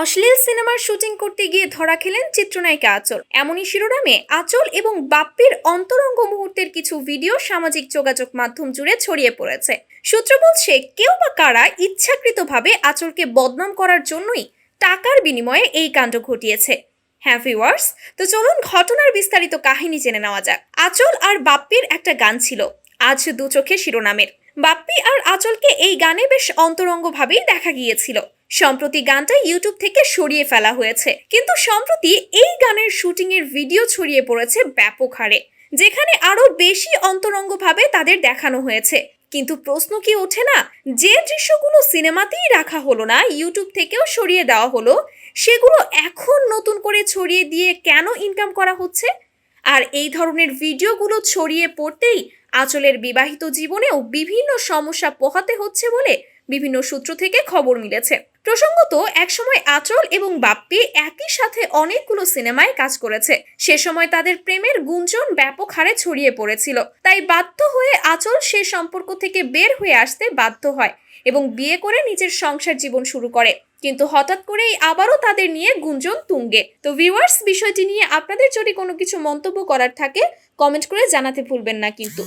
অশ্লীল সিনেমার শুটিং করতে গিয়ে ধরা খেলেন চিত্রনায়িকা আচল। এমনই শিরোনামে আচল এবং বাপ্পির অন্তরঙ্গ মুহূর্তের কিছু ভিডিও সামাজিক যোগাযোগ মাধ্যম জুড়ে ছড়িয়ে পড়েছে। সূত্র বলছে, কেউ বা কারা ইচ্ছাকৃতভাবে আচলকে বদনাম করার জন্যই টাকার বিনিময়ে এই কাণ্ড ঘটিয়েছে। হ্যাঁ ভিউয়ার্স, তো চলুন ঘটনার বিস্তারিত কাহিনী জেনে নেওয়া যাক। আচল আর বাপ্পির একটা গান ছিল। আজ দু চোখে শিরোনামের। বাপ্পি আর আচলকে এই গানে বেশ অন্তরঙ্গভাবেই দেখা গিয়েছিল। সম্প্রতি গানটা ইউটিউব থেকে সরিয়ে ফেলা হয়েছে। কিন্তু সম্প্রতি এই গানের শুটিং এর ভিডিও ছড়িয়ে পড়েছে ব্যাপক হারে, যেখানে আরও বেশি অন্তরঙ্গভাবে তাদের দেখানো হয়েছে। কিন্তু প্রশ্ন কি ওঠে না, যে দৃশ্যগুলো সিনেমাতেই রাখা হলো না, ইউটিউব থেকেও সরিয়ে দেওয়া হলো, সেগুলো এখন নতুন করে ছড়িয়ে দিয়ে কেন ইনকাম করা হচ্ছে? আর এই ধরনের ভিডিওগুলো ছড়িয়ে পড়তেই আঁচলের বিবাহিত জীবনেও বিভিন্ন সমস্যা পোহাতে হচ্ছে বলে বিভিন্ন সূত্র থেকে খবর মিলেছে। প্রসঙ্গত, একসময় আঁচল এবং বাপ্পি একই সাথে অনেকগুলো সিনেমায় কাজ করেছে। সে সময় তাদের প্রেমের গুঞ্জন ব্যাপক হারে ছড়িয়ে পড়েছিল। তাই বাধ্য হয়ে আচল সে সম্পর্ক থেকে বের হয়ে আসতে বাধ্য হয় এবং বিয়ে করে নিজের সংসার জীবন শুরু করে। কিন্তু হঠাৎ করেই আবারও তাদের নিয়ে গুঞ্জন তুঙ্গে। তো ভিউয়ার্স বিষয়টি নিয়ে আপনাদের যদি কোনো কিছু মন্তব্য করার থাকে কমেন্ট করে জানাতে ভুলবেন না কিন্তু।